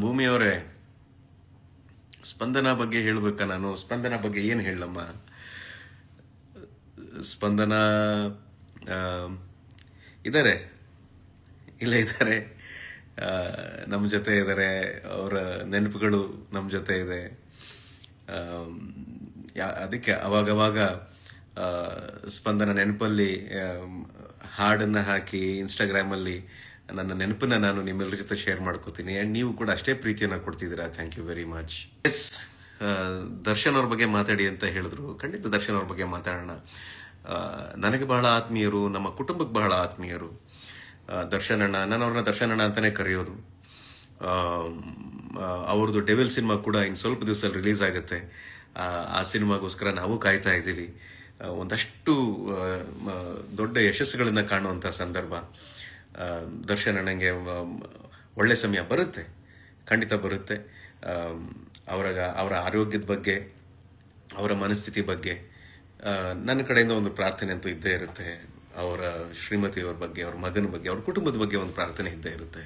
ಭೂಮಿಯವರೇ, ಸ್ಪಂದನ ಬಗ್ಗೆ ಹೇಳ್ಬೇಕಾ ನಾನು? ಸ್ಪಂದನ ಬಗ್ಗೆ ಏನು ಹೇಳಮ್ಮ? ಸ್ಪಂದನ ಇದ್ದಾರೆ ಇಲ್ಲೇ ಇದ್ದಾರೆ ನಮ್ಮ ಜೊತೆ ಇದ್ದಾರೆ ಅವರ ನೆನಪುಗಳು ನಮ್ಮ ಜೊತೆ ಇದೆ. ಅದಕ್ಕೆ ಅವಾಗವಾಗ ಸ್ಪಂದನ ನೆನಪಲ್ಲಿ ಹಾಡನ್ನು ಹಾಕಿ ಇನ್ಸ್ಟಾಗ್ರಾಮ್ ಅಲ್ಲಿ ನನ್ನ ನೆನಪನ್ನ ನಾನು ನಿಮ್ಮೆಲ್ಲರ ಜೊತೆ ಶೇರ್ ಮಾಡ್ಕೋತೀನಿ. ಅಂಡ್ ನೀವು ಕೂಡ ಅಷ್ಟೇ ಪ್ರೀತಿಯನ್ನ ಕೊಡ್ತಿದ್ದೀರಾ? Thank you very much yes Darshan ಅವ್ರ ಬಗ್ಗೆ ಮಾತಾಡಿ ಅಂತ ಹೇಳಿದ್ರು. ಖಂಡಿತ ದರ್ಶನ್ ಅವ್ರ ಬಗ್ಗೆ ಮಾತಾಡೋಣ. ನನಗೆ ಬಹಳ ಆತ್ಮೀಯರು ನಮ್ಮ ಕುಟುಂಬಕ್ಕೆ ಬಹಳ ಆತ್ಮೀಯರು. ದರ್ಶನ್ ಅಣ್ಣ ನಾನು ಅವ್ರನ್ನ ದರ್ಶನ್ ಅಣ್ಣ ಅಂತಾನೆ ಕರೆಯೋದು. ಅವ್ರದ್ದು ಡೆವಿಲ್ ಸಿನಿಮಾ ಕೂಡ ಇನ್ನು ಸ್ವಲ್ಪ ದಿವಸ ರಿಲೀಸ್ ಆಗುತ್ತೆ. ಆ, ಸಿನಿಮಾಗೋಸ್ಕರ ನಾವು ಕಾಯ್ತಾ ಇದ್ದೀವಿ. ಒಂದಷ್ಟು ದೊಡ್ಡ ಯಶಸ್ಸುಗಳನ್ನು ಕಾಣುವಂಥ ಸಂದರ್ಭ. ದರ್ಶನ್ ನನಗೆ ಒಳ್ಳೆ ಸಮಯ ಬರುತ್ತೆ. ಖಂಡಿತ ಬರುತ್ತೆ. ಅವರ ಅವರ ಆರೋಗ್ಯದ ಬಗ್ಗೆ, ಅವರ ಮನಸ್ಥಿತಿ ಬಗ್ಗೆ ನನ್ನ ಕಡೆಯಿಂದ ಒಂದು ಪ್ರಾರ್ಥನೆ ಅಂತೂ ಇದ್ದೇ ಇರುತ್ತೆ. ಅವರ ಶ್ರೀಮತಿಯವ್ರ ಬಗ್ಗೆ, ಅವ್ರ ಮಗನ ಬಗ್ಗೆ, ಅವ್ರ ಕುಟುಂಬದ ಬಗ್ಗೆ ಒಂದು ಪ್ರಾರ್ಥನೆ ಇದ್ದೇ ಇರುತ್ತೆ.